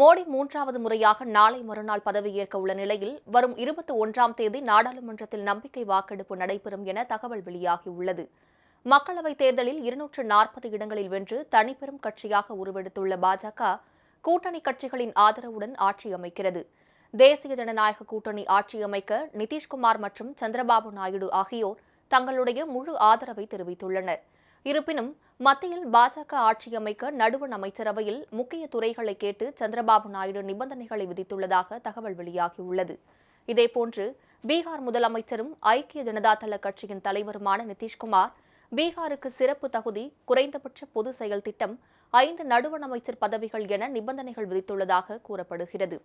மோடி மூன்றாவது முறையாக நாளை மறுநாள் பதவியேற்க உள்ள நிலையில் வரும் இருபத்தி ஒன்றாம் தேதி நாடாளுமன்றத்தில் நம்பிக்கை வாக்கெடுப்பு நடைபெறும் என தகவல் வெளியாகியுள்ளது. மக்களவைத் தேர்தலில் இருநூற்று நாற்பது இடங்களில் வென்று தனிப்பெரும் கட்சியாக உருவெடுத்துள்ள பாஜக கூட்டணி கட்சிகளின் ஆதரவுடன் ஆட்சி அமைக்கிறது. தேசிய ஜனநாயக கூட்டணி ஆட்சி அமைக்க நிதிஷ்குமார் மற்றும் சந்திரபாபு நாயுடு ஆகியோர் தங்களுடைய முழு ஆதரவை தெரிவித்துள்ளனர். இருப்பினும் மத்தியில் பாஜக ஆட்சி அமைக்க நடுவண் அமைச்சரவையில் முக்கிய துறைகளை கேட்டு சந்திரபாபு நாயுடு நிபந்தனைகளை விதித்துள்ளதாக தகவல் வெளியாகியுள்ளது. இதேபோன்று பீகார் முதலமைச்சரும் ஐக்கிய ஜனதா தள கட்சியின் தலைவருமான நிதிஷ்குமார் பீகாருக்கு சிறப்பு தகுதி குறைந்தபட்ச பொது செயல் திட்டம் ஐந்து நடுவண் அமைச்சர் பதவிகள் என நிபந்தனைகள் விதித்துள்ளதாக கூறப்படுகிறது.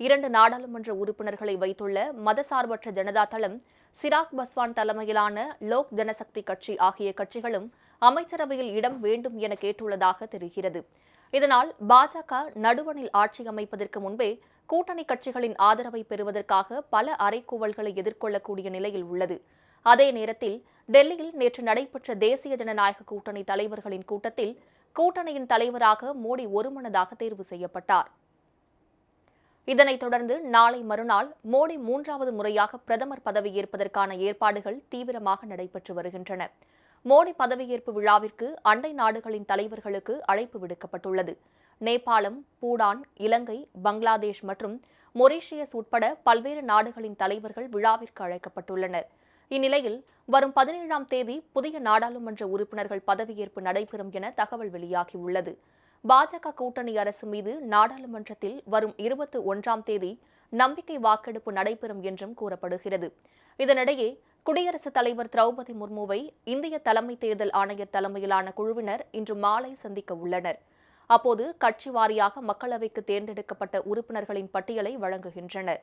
இரண்டு நாடாளுமன்ற உறுப்பினர்களை வைத்துள்ள மதசார்பற்ற ஜனதா தளம் சிராக் பஸ்வான் தலைமையிலான லோக் ஜனசக்தி கட்சி ஆகிய கட்சிகளும் அமைச்சரவையில் இடம் வேண்டும் என கேட்டுள்ளதாக தெரிகிறது. இதனால் பாஜக நடுவணில் ஆட்சி அமைப்பதற்கு முன்பே கூட்டணி கட்சிகளின் ஆதரவை பெறுவதற்காக பல அறைகூவல்களை எதிர்கொள்ளக்கூடிய நிலையில் உள்ளது. அதே நேரத்தில் டெல்லியில் நேற்று நடைபெற்ற தேசிய ஜனநாயக கூட்டணி தலைவர்களின் கூட்டத்தில் கூட்டணியின் தலைவராக மோடி ஒருமனதாக தேர்வு செய்யப்பட்டார். இதனைத் தொடர்ந்து நாளை மறுநாள் மோடி மூன்றாவது முறையாக பிரதமர் பதவியேற்பதற்கான ஏற்பாடுகள் தீவிரமாக நடைபெற்று வருகின்றன. மோடி பதவியேற்பு விழாவிற்கு அண்டை நாடுகளின் தலைவர்களுக்கு அழைப்பு விடுக்கப்பட்டுள்ளது. நேபாளம் பூடான் இலங்கை பங்களாதேஷ் மற்றும் மொரீஷியஸ் உட்பட பல்வேறு நாடுகளின் தலைவர்கள் விழாவிற்கு அழைக்கப்பட்டுள்ளனர். இந்நிலையில் வரும் பதினேழாம் தேதி புதிய நாடாளுமன்ற உறுப்பினர்கள் பதவியேற்பு நடைபெறும் என தகவல் வெளியாகியுள்ளது. பாஜக கூட்டணி அரசு மீது நாடாளுமன்றத்தில் வரும் இருபத்தி ஒன்றாம் தேதி நம்பிக்கை வாக்கெடுப்பு நடைபெறும் என்றும் கூறப்படுகிறது. இதனிடையே குடியரசுத் தலைவர் திரௌபதி முர்முவை இந்திய தலைமை தேர்தல் ஆணையர் தலைமையிலான குழுவினர் இன்று மாலை சந்திக்க உள்ளனர். அப்போது கட்சி வாரியாக மக்களவைக்கு தேர்ந்தெடுக்கப்பட்ட உறுப்பினர்களின் பட்டியலை வழங்குகின்றனர்.